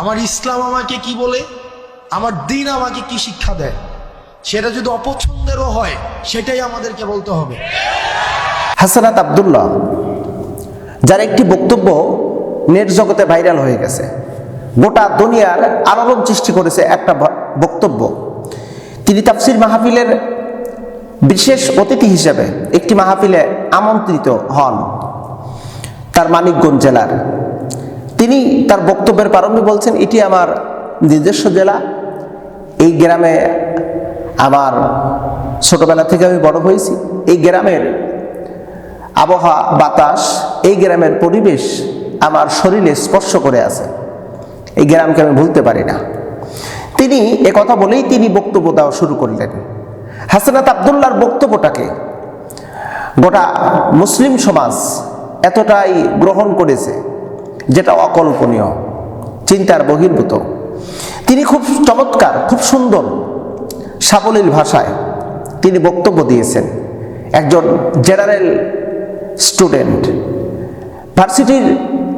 আমার ইসলাম আমাকে কি বলে? আমার দিন আমাকে কি শিক্ষা দেয়? সেটা যদি অপছন্দেরও হয়, সেটাই আমাদেরকে বলতে হবে। হাসানাত আবদুল্লাহ, যার একটি বক্তব্য নেট জগতে ভাইরাল হয়ে গেছে। গোটা দুনিয়ার আলোড়ন সৃষ্টি করেছে একটা বক্তব্য। তিনি তাফসির মাহফিলের বিশেষ অতিথি হিসেবে একটি মাহফিলে আমন্ত্রিত হন। তার মানিকগঞ্জ জেলার তিনি তার বক্তব্যের প্রারম্ভে বলছেন, এটি আমার নিজস্ব জেলা। এই গ্রামে আমার ছোটবেলা থেকে আমি বড় হয়েছি। এই গ্রামের আবহাওয়া বাতাস, এই গ্রামের পরিবেশ আমার শরীরে স্পর্শ করে আছে। এই গ্রামকে আমি ভুলতে পারি না। তিনি কথা বলেই তিনি বক্তব্য দেওয়া শুরু করলেন। হাসানাত আবদুল্লার বক্তব্যটাকে গোটা মুসলিম সমাজ এতটাই গ্রহণ করেছে যেটা অকল্পনীয়, চিন্তার বহির্ভূত। তিনি খুব চমৎকার, খুব সুন্দর, সাবলীল ভাষায় তিনি বক্তব্য দিয়েছেন। একজন জেনারেল স্টুডেন্ট। ভার্সিটির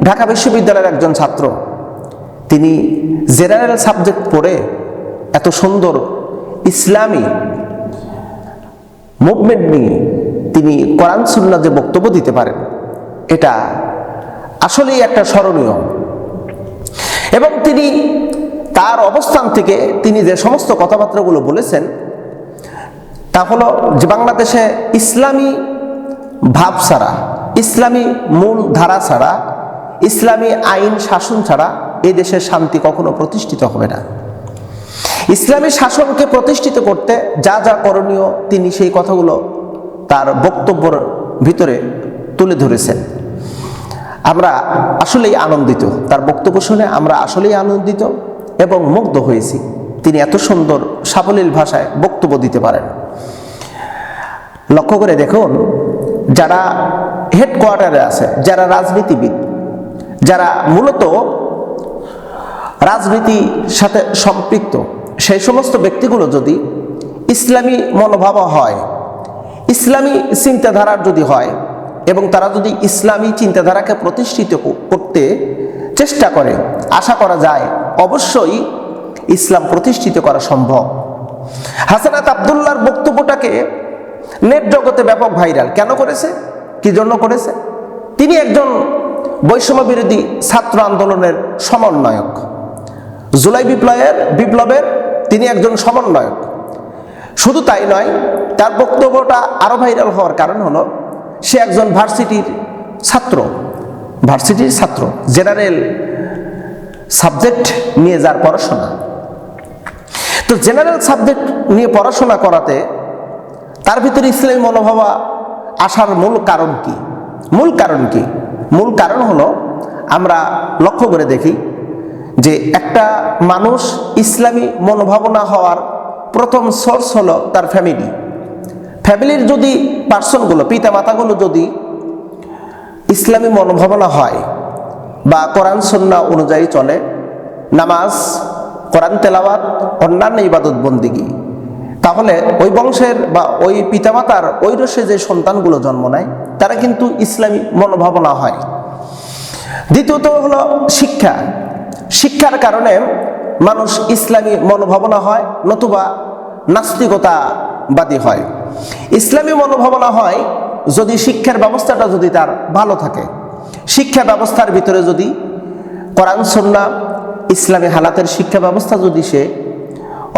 ঢাকা বিশ্ববিদ্যালয়ের একজন ছাত্র। তিনি জেনারেল সাবজেক্ট পড়ে এত সুন্দর ইসলামী মুভমেন্ট নিয়ে তিনি কোরআন সুন্না যে বক্তব্য দিতে পারেন, এটা আসলেই একটা স্মরণীয়। এবং তিনি তার অবস্থান থেকে তিনি যে সমস্ত কথাবার্তাগুলো বলেছেন, তা হলো যে বাংলাদেশে ইসলামী ভাব ছাড়া, ইসলামী মূল ধারা ছাড়া, ইসলামী আইন শাসন ছাড়া এই দেশের শান্তি কখনো প্রতিষ্ঠিত হবে না। ইসলামী শাসনকে প্রতিষ্ঠিত করতে যা যা করণীয় তিনি সেই কথাগুলো তার বক্তব্যের ভিতরে তুলে ধরেছেন। আমরা আসলেই আনন্দিত। তার বক্তব্য শুনে আমরা আসলেই আনন্দিত এবং মুগ্ধ হয়েছি। তিনি এত সুন্দর, সাবলীল ভাষায় বক্তব্য দিতে পারেন। লক্ষ্য করে দেখুন, যারা হেডকোয়ার্টারে আছে, যারা রাজনীতিবিদ, যারা মূলত রাজনীতির সাথে সম্পৃক্ত, সেই সমস্ত ব্যক্তিগুলো যদি ইসলামী মনোভাব হয়, ইসলামী চিন্তাধারার যদি হয় এবং তারা যদি ইসলামী চিন্তাধারাকে প্রতিষ্ঠিত করতে চেষ্টা করে, আশা করা যায় অবশ্যই ইসলাম প্রতিষ্ঠিত করা সম্ভব। হাসানাত আবদুল্লার বক্তব্যটাকে নেট জগতে ব্যাপক ভাইরাল কেন করেছে? কি জন্য করেছে? তিনি একজন বৈষম্য বিরোধী ছাত্র আন্দোলনের সমন্বয়ক। জুলাই বিপ্লবের বিপ্লবের তিনি একজন সমন্বয়ক। শুধু তাই নয়, তার বক্তব্যটা আরও ভাইরাল হওয়ার কারণ হলো সে একজন ভার্সিটির ছাত্র ভার্সিটির ছাত্র, জেনারেল সাবজেক্ট নিয়ে যার পড়াশোনা। তো জেনারেল সাবজেক্ট নিয়ে পড়াশোনা করাতে তার ভিতরে ইসলামী মনোভাবা আসার মূল কারণ কি? মূল কারণ কি? মূল কারণ হলো আমরা লক্ষ্য করে দেখি যে একটা মানুষ ইসলামী মনোভাবনা হওয়ার প্রথম সোর্স হলো তার ফ্যামিলি। ফ্যামিলির যদি পার্সনগুলো পিতা মাতাগুলো যদি ইসলামী মনোভাবনা হয় বা কোরআন সন্না অনুযায়ী চলে, নামাজ, কোরআন তেলাওয়াত, অন্যান্য ইবাদত বন্দিগি তাহলে ওই বংশের বা ওই পিতামাতার ওই রসে যে সন্তানগুলো জন্ম নেয়, তারা কিন্তু ইসলামী মনোভাবনা হয়। দ্বিতীয়ত হলো শিক্ষা। শিক্ষার কারণে মানুষ ইসলামী মনোভাবনা হয়, নতুবা নাস্তিকতাবাদী হয়। ইসলামী মনোভাবনা হয় যদি শিক্ষার ব্যবস্থাটা যদি তার ভালো থাকে। শিক্ষা ব্যবস্থার ভিতরে যদি কোরআন, সন্না, ইসলামী হালাতের শিক্ষা ব্যবস্থা যদি সে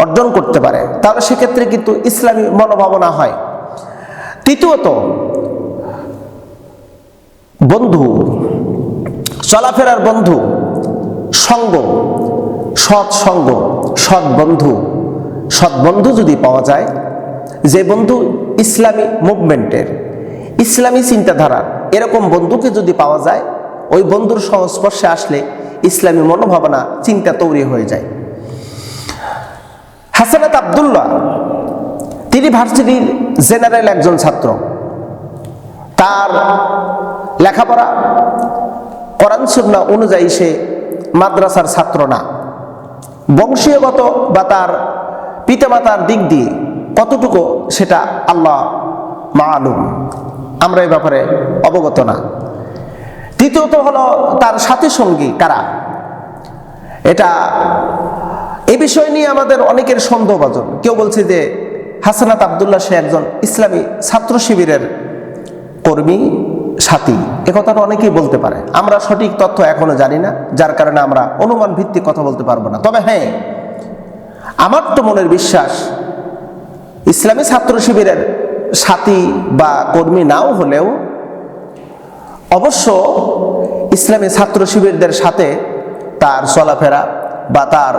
অর্জন করতে পারে, তাহলে সেক্ষেত্রে কিন্তু ইসলামী মনোভাবনা হয়। তৃতীয়ত, বন্ধু, চলাফেরার বন্ধু, সঙ্গ, সৎ সঙ্গ, সৎ বন্ধু সৎ বন্ধু যদি পাওয়া যায় যে বন্ধু ইসলামী মুভমেন্টের, ইসলামী চিন্তাধারা, এরকম বন্ধুকে যদি পাওয়া যায়, ওই বন্ধুর সংস্পর্শে আসলে ইসলামী মনোভাবনা, চিন্তা তৈরি হয়ে যায়। হাসানাত আবদুল্লাহ, তিনি ভার্সিটির জেনারেল একজন ছাত্র। তার লেখাপড়া কোরআন সুন্না অনুযায়ী সে মাদ্রাসার ছাত্র না। বংশীয়গত বা তার পিতামাতার দিক দিয়ে কতটুকু সেটা আল্লাহ মালুম। আমরা এই ব্যাপারে অবগত না। তৃতীয়ত হলো তার সাথী সঙ্গী কারা? এটা এ বিষয় নিয়ে আমাদের অনেকের সন্দেহভাজন। কেউ বলছে যে হাসানাত আবদুল্লাহ সে একজন ইসলামী ছাত্র শিবিরের কর্মী, সাথী। এ কথাটা অনেকেই বলতে পারে। আমরা সঠিক তথ্য এখনও জানি না, যার কারণে আমরা অনুমান ভিত্তিক কথা বলতে পারব না। তবে হ্যাঁ আমার তো মনের বিশ্বাস ইসলামী ছাত্র শিবিরের সাথী বা কর্মী নাও হলেও অবশ্য ইসলামী ছাত্র শিবিরদের সাথে তার চলাফেরা বা তার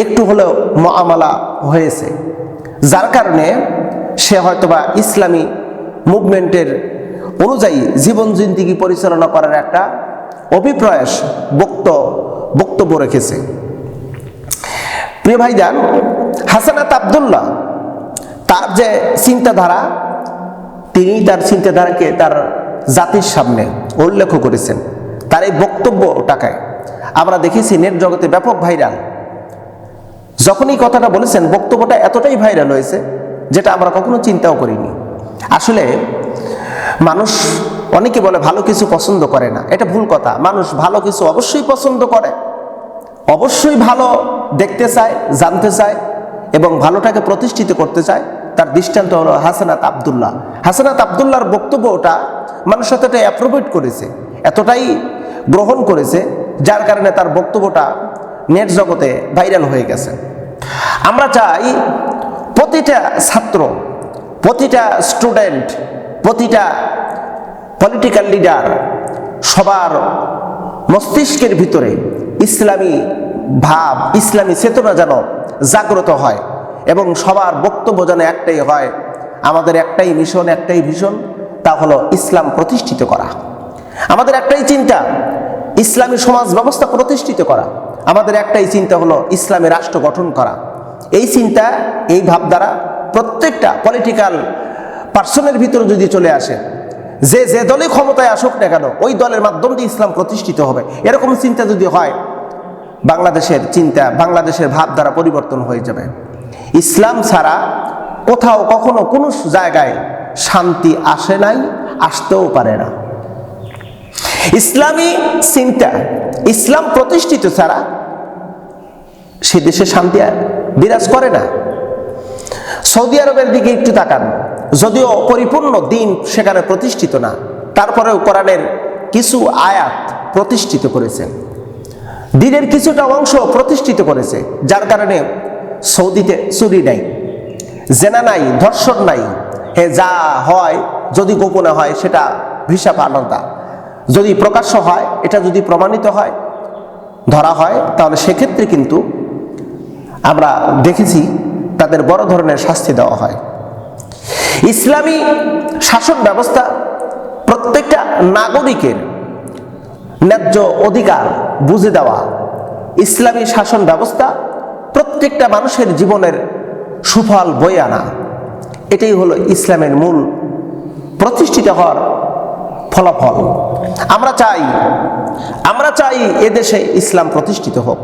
একটু হলেও মহামালা হয়েছে। যার কারণে সে হয়তোবা ইসলামী মুভমেন্টের অনুযায়ী জীবন জিন্দিগি পরিচালনা করার একটা অভিপ্রয়াস বক্ত, বক্তব্য রেখেছে। প্রিয় ভাইজান, হাসানাত আবদুল্লাহ তার যে চিন্তাধারা, তিনি তার চিন্তাধারাকে তার জাতির সামনে উল্লেখ করেছেন। তার এই বক্তব্যটাকে আমরা দেখেছি নেট জগতে ব্যাপক ভাইরাল। যখন এই কথাটা বলেছেন, বক্তব্যটা এতটাই ভাইরাল হয়েছে, যেটা আমরা কখনো চিন্তাও করিনি। আসলে, মানুষ অনেকে বলে ভালো কিছু পছন্দ করে না। এটা ভুল কথা। মানুষ ভালো কিছু অবশ্যই পছন্দ করে। অবশ্যই ভালো দেখতে চায়, জানতে চায়, এবং ভালোটাকে প্রতিষ্ঠিত করতে চায়। তার দৃষ্টান্ত হলো হাসানাত আবদুল্লাহ। হাসানাত আবদুল্লাহর বক্তব্যটা মানুষ এতটাই অ্যাপ্রোভেট করেছে, এতটাই গ্রহণ করেছে, যার কারণে তার বক্তব্যটা নেট জগতে ভাইরাল হয়ে গেছে। আমরা চাই প্রতিটা ছাত্র, প্রতিটা স্টুডেন্ট প্রতিটা পলিটিক্যাল লিডার সবার মস্তিষ্কের ভিতরে ইসলামী ভাব, ইসলামী চেতনা যেন জাগ্রত হয়। এবং সবার বক্তব্য যেন একটাই হয়, আমাদের একটাই মিশন, একটাই ভীষণ তা হলো ইসলাম প্রতিষ্ঠিত করা। আমাদের একটাই চিন্তা, ইসলামী সমাজ ব্যবস্থা প্রতিষ্ঠিত করা। আমাদের একটাই চিন্তা হলো ইসলামী রাষ্ট্র গঠন করা। এই চিন্তা, এই ভাবধারা প্রত্যেকটা পলিটিক্যাল পার্সনের ভিতরে যদি চলে আসে, যে যে দলে ক্ষমতায় আসুক না কেন, ওই দলের মাধ্যম দিয়ে ইসলাম প্রতিষ্ঠিত হবে। এরকম চিন্তা যদি হয়, বাংলাদেশের চিন্তা, বাংলাদেশের ভাবধারা পরিবর্তন হয়ে যাবে। ইসলাম ছাড়া কোথাও কখনো কোনো জায়গায় শান্তি আসে নাই, আসতেও পারে না। ইসলামী চিন্তা, ইসলাম প্রতিষ্ঠিত ছাড়া সে দেশে শান্তি বিরাজ করে না। সৌদি আরবের দিকে একটু তাকান, যদিও পরিপূর্ণ দিন সেখানে প্রতিষ্ঠিত না, তারপরেও কোরআনের কিছু আয়াত প্রতিষ্ঠিত করেছে। দিনের কিছুটা অংশ প্রতিষ্ঠিত করেছে, যার কারণে সৌদিতে চুরি নাই, জেনা নাই, ধর্ষণ নাই। হে, যা হয়, যদি গোপনে হয়, সেটা ভিসা আলাদা যদি প্রকাশ্য হয়, এটা যদি প্রমাণিত হয়, ধরা হয়, তাহলে সেক্ষেত্রে কিন্তু আমরা দেখেছি তাদের বড় ধরনের শাস্তি দেওয়া হয়। ইসলামী শাসন ব্যবস্থা প্রত্যেকটা নাগরিকের ন্যায্য অধিকার বুঝে দেওয়া। ইসলামী শাসন ব্যবস্থা প্রত্যেকটা মানুষের জীবনের সুফল বই আনা। এটাই হলো ইসলামের মূল প্রতিষ্ঠিত হওয়ার ফলাফল। আমরা চাই আমরা চাই এদেশে ইসলাম প্রতিষ্ঠিত হোক।